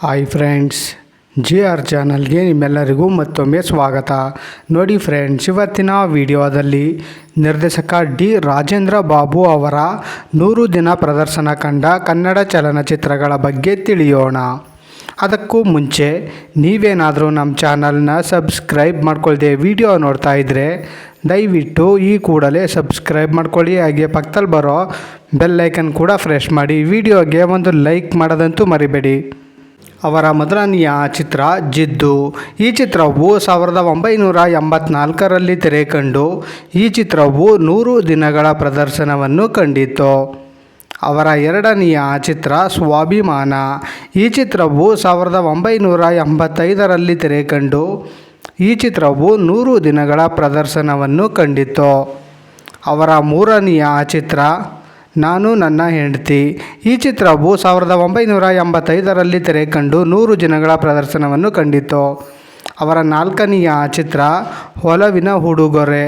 Hi friends G R ಚಾನಲ್ಗೆ ನಿಮ್ಮೆಲ್ಲರಿಗೂ ಮತ್ತೊಮ್ಮೆ ಸ್ವಾಗತ. ನೋಡಿ ಫ್ರೆಂಡ್ಸ್ ಇವತ್ತಿನ ವಿಡಿಯೋದಲ್ಲಿ ನಿರ್ದೇಶಕ ಡಿ ರಾಜೇಂದ್ರ ಬಾಬು ಅವರ ನೂರು ದಿನ ಪ್ರದರ್ಶನ ಕಂಡ ಕನ್ನಡ ಚಲನಚಿತ್ರಗಳ ಬಗ್ಗೆ ತಿಳಿಯೋಣ. ಅದಕ್ಕೂ ಮುಂಚೆ ನೀವೇನಾದರೂ ನಮ್ಮ ಚಾನಲ್ನ ಸಬ್ಸ್ಕ್ರೈಬ್ ಮಾಡ್ಕೊಳ್ದೆ ವಿಡಿಯೋ ನೋಡ್ತಾ ಇದ್ದರೆ ದಯವಿಟ್ಟು ಈ ಕೂಡಲೇ ಸಬ್ಸ್ಕ್ರೈಬ್ ಮಾಡ್ಕೊಳ್ಳಿ, ಹಾಗೆ ಪಕ್ಕದಲ್ಲಿ ಬರೋ ಬೆಲ್ ಐಕನ್ ಕೂಡ ಫ್ರೆಶ್ ಮಾಡಿ, ವಿಡಿಯೋಗೆ ಒಂದು ಲೈಕ್ ಮಾಡೋದಂತೂ ಮರಿಬೇಡಿ. ಅವರ ಮೊದಲನೆಯ ಚಿತ್ರ ಜಿದ್ದು. ಈ ಚಿತ್ರವು ಸಾವಿರದ ಒಂಬೈನೂರ ಎಂಬತ್ನಾಲ್ಕರಲ್ಲಿ ತೆರೆ ಕಂಡು ಈ ಚಿತ್ರವು ನೂರು ದಿನಗಳ ಪ್ರದರ್ಶನವನ್ನು ಕಂಡಿತು ಅವರ ಎರಡನೆಯ ಚಿತ್ರ ಸ್ವಾಭಿಮಾನ. ಈ ಚಿತ್ರವು ಸಾವಿರದ ಒಂಬೈನೂರ ಎಂಬತ್ತೈದರಲ್ಲಿ ತೆರೆ ಕಂಡು ಈ ಚಿತ್ರವು ನೂರು ದಿನಗಳ ಪ್ರದರ್ಶನವನ್ನು ಕಂಡಿತು ಅವರ ಮೂರನೆಯ ಚಿತ್ರ ನಾನು ನನ್ನ ಹೆಂಡತಿ. ಈ ಚಿತ್ರವು ಸಾವಿರದ ಒಂಬೈನೂರ ಎಂಬತ್ತೈದರಲ್ಲಿ ತೆರೆ ಕಂಡು ನೂರು ದಿನಗಳ ಪ್ರದರ್ಶನವನ್ನು ಕಂಡಿತು ಅವರ ನಾಲ್ಕನೆಯ ಚಿತ್ರ, ಹೊಲವಿನ ಹುಡುಗೊರೆ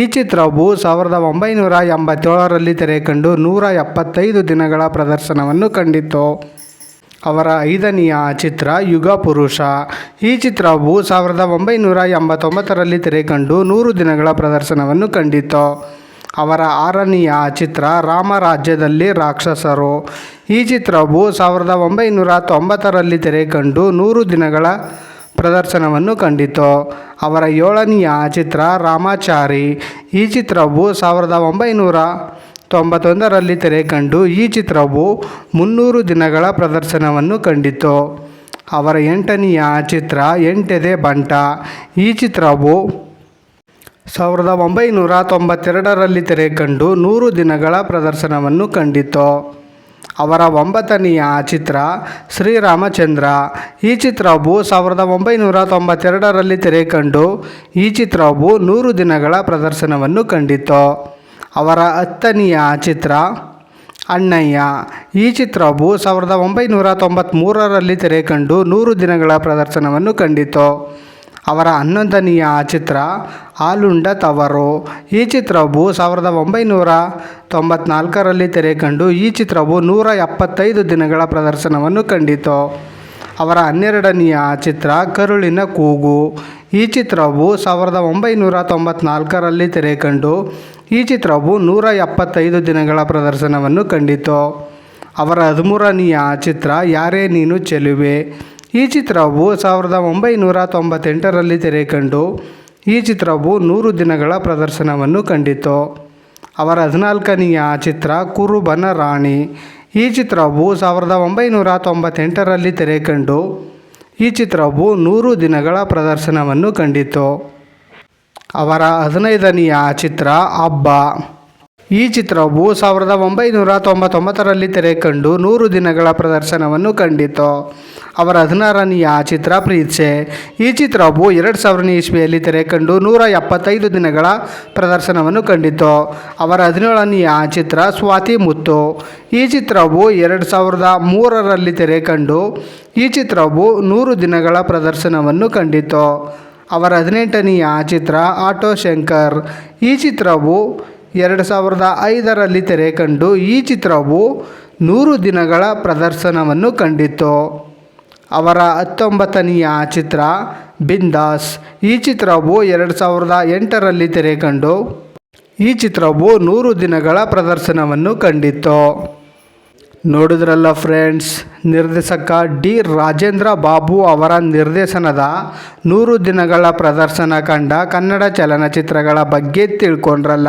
ಈ ಚಿತ್ರವು ಸಾವಿರದ ಒಂಬೈನೂರ ಎಂಬತ್ತೇಳರಲ್ಲಿ ತೆರೆ ಕಂಡು ನೂರ ಎಪ್ಪತ್ತೈದು ದಿನಗಳ ಪ್ರದರ್ಶನವನ್ನು ಕಂಡಿತು ಅವರ ಐದನೆಯ ಚಿತ್ರ, ಯುಗ ಪುರುಷ ಈ ಚಿತ್ರವು ಸಾವಿರದ ಒಂಬೈನೂರ ಎಂಬತ್ತೊಂಬತ್ತರಲ್ಲಿ ತೆರೆ ಕಂಡು ನೂರು ದಿನಗಳ ಪ್ರದರ್ಶನವನ್ನು ಕಂಡಿತು ಅವರ ಆರನೆಯ ಚಿತ್ರ ರಾಮರಾಜ್ಯದಲ್ಲಿ ರಾಕ್ಷಸರು. ಈ ಚಿತ್ರವು ಸಾವಿರದ ಒಂಬೈನೂರ ತೊಂಬತ್ತರಲ್ಲಿ ತೆರೆ ಕಂಡು ನೂರು ದಿನಗಳ ಪ್ರದರ್ಶನವನ್ನು ಕಂಡಿತು. ಅವರ ಏಳನೆಯ ಚಿತ್ರ ರಾಮಾಚಾರಿ. ಈ ಚಿತ್ರವು ಸಾವಿರದ ಒಂಬೈನೂರ ತೊಂಬತ್ತೊಂದರಲ್ಲಿ ತೆರೆ ಕಂಡು ಈ ಚಿತ್ರವು ಮುನ್ನೂರು ದಿನಗಳ ಪ್ರದರ್ಶನವನ್ನು ಕಂಡಿತು. ಅವರ ಎಂಟನೆಯ ಚಿತ್ರ ಎಂಟೆದೆ ಬಂಟ. ಈ ಚಿತ್ರವು ಸಾವಿರದ ಒಂಬೈನೂರ ತೊಂಬತ್ತೆರಡರಲ್ಲಿ ತೆರೆ ಕಂಡು ನೂರು ದಿನಗಳ ಪ್ರದರ್ಶನವನ್ನು ಕಂಡಿತು ಅವರ ಒಂಬತ್ತನೆಯ ಚಿತ್ರ ಶ್ರೀರಾಮಚಂದ್ರ. ಈ ಚಿತ್ರವು ಸಾವಿರದ ಒಂಬೈನೂರ ತೊಂಬತ್ತೆರಡರಲ್ಲಿ ತೆರೆ ಕಂಡು ಈ ಚಿತ್ರವು ನೂರು ದಿನಗಳ ಪ್ರದರ್ಶನವನ್ನು ಕಂಡಿತು ಅವರ ಹತ್ತನೆಯ ಚಿತ್ರ ಅಣ್ಣಯ್ಯ. ಈ ಚಿತ್ರವು ಸಾವಿರದ ಒಂಬೈನೂರ ತೊಂಬತ್ತ್ಮೂರರಲ್ಲಿ ತೆರೆ ಕಂಡು ನೂರು ದಿನಗಳ ಪ್ರದರ್ಶನವನ್ನು ಕಂಡಿತು ಅವರ ಹನ್ನೊಂದನೆಯ ಚಿತ್ರ ಆಲುಂಡ ತವರು ಈ ಚಿತ್ರವು ಸಾವಿರದ ಒಂಬೈನೂರ ತೊಂಬತ್ನಾಲ್ಕರಲ್ಲಿ ತೆರೆ ಕಂಡು ಈ ಚಿತ್ರವು ನೂರ ಎಪ್ಪತ್ತೈದು ದಿನಗಳ ಪ್ರದರ್ಶನವನ್ನು ಕಂಡಿತು. ಅವರ ಹನ್ನೆರಡನೆಯ ಚಿತ್ರ ಕರುಳಿನ ಕೂಗು. ಈ ಚಿತ್ರವು ಸಾವಿರದ ಒಂಬೈನೂರ ತೊಂಬತ್ನಾಲ್ಕರಲ್ಲಿ ತೆರೆ ಕಂಡು ಈ ಚಿತ್ರವು ನೂರ ಎಪ್ಪತ್ತೈದು ದಿನಗಳ ಪ್ರದರ್ಶನವನ್ನು ಕಂಡಿತು. ಅವರ ಹದಿಮೂರನೆಯ ಚಿತ್ರ ಯಾರೇ ನೀನು ಚೆಲುವೆ. ಈ ಚಿತ್ರವು ಸಾವಿರದ ಒಂಬೈನೂರ ತೊಂಬತ್ತೆಂಟರಲ್ಲಿ ತೆರೆ ಕಂಡು ಈ ಚಿತ್ರವು ನೂರು ದಿನಗಳ ಪ್ರದರ್ಶನವನ್ನು ಕಂಡಿತು. ಅವರ ಹದಿನಾಲ್ಕನೆಯ ಚಿತ್ರ ಕುರುಬನ ರಾಣಿ. ಈ ಚಿತ್ರವು ಸಾವಿರದ ಒಂಬೈನೂರ ತೊಂಬತ್ತೆಂಟರಲ್ಲಿ ತೆರೆ ಕಂಡು ಈ ಚಿತ್ರವು ನೂರು ದಿನಗಳ ಪ್ರದರ್ಶನವನ್ನು ಕಂಡಿತು. ಅವರ ಹದಿನೈದನೆಯ ಚಿತ್ರ ಹಬ್ಬ ಈ ಚಿತ್ರವು ಸಾವಿರದ ಒಂಬೈನೂರ ತೊಂಬತ್ತೊಂಬತ್ತರಲ್ಲಿ ತೆರೆ ಕಂಡು ನೂರು ದಿನಗಳ ಪ್ರದರ್ಶನವನ್ನು ಕಂಡಿತು. ಅವರ ಹದಿನಾರನೆಯ ಚಿತ್ರ ಪ್ರೀತ್ಸೆ. ಈ ಚಿತ್ರವು ಎರಡು ಸಾವಿರನೇ ಇಸ್ವಿಯಲ್ಲಿ ತೆರೆ ಕಂಡು ನೂರ ಎಪ್ಪತ್ತೈದು ದಿನಗಳ ಪ್ರದರ್ಶನವನ್ನು ಕಂಡಿತು. ಅವರ ಹದಿನೇಳನೆಯ ಚಿತ್ರ ಸ್ವಾತಿ ಮುತ್ತು. ಈ ಚಿತ್ರವು ಎರಡು ಸಾವಿರದ ಮೂರರಲ್ಲಿ ತೆರೆ ಕಂಡು ಈ ಚಿತ್ರವು ನೂರು ದಿನಗಳ ಪ್ರದರ್ಶನವನ್ನು ಕಂಡಿತು. ಅವರ ಹದಿನೆಂಟನೆಯ ಚಿತ್ರ ಆಟೋ ಶಂಕರ್. ಈ ಚಿತ್ರವು ಎರಡು ಸಾವಿರದ ಐದರಲ್ಲಿ ತೆರೆ ಕಂಡು ಈ ಚಿತ್ರವು ನೂರು ದಿನಗಳ ಪ್ರದರ್ಶನವನ್ನು ಕಂಡಿತು ಅವರ ಹತ್ತೊಂಬತ್ತನೆಯ ಚಿತ್ರ ಬಿಂದಾಸ್. ಈ ಚಿತ್ರವು ಎರಡು ಸಾವಿರದ ಎಂಟರಲ್ಲಿ ತೆರೆ ಕಂಡು ಈ ಚಿತ್ರವು ನೂರು ದಿನಗಳ ಪ್ರದರ್ಶನವನ್ನು ಕಂಡಿತ್ತು. ನೋಡಿದ್ರಲ್ಲ ಫ್ರೆಂಡ್ಸ್, ನಿರ್ದೇಶಕ ಡಿ ರಾಜೇಂದ್ರ ಬಾಬು ಅವರ ನಿರ್ದೇಶನದ ನೂರು ದಿನಗಳ ಪ್ರದರ್ಶನ ಕಂಡ ಕನ್ನಡ ಚಲನಚಿತ್ರಗಳ ಬಗ್ಗೆ ತಿಳ್ಕೊಂಡ್ರಲ್ಲ.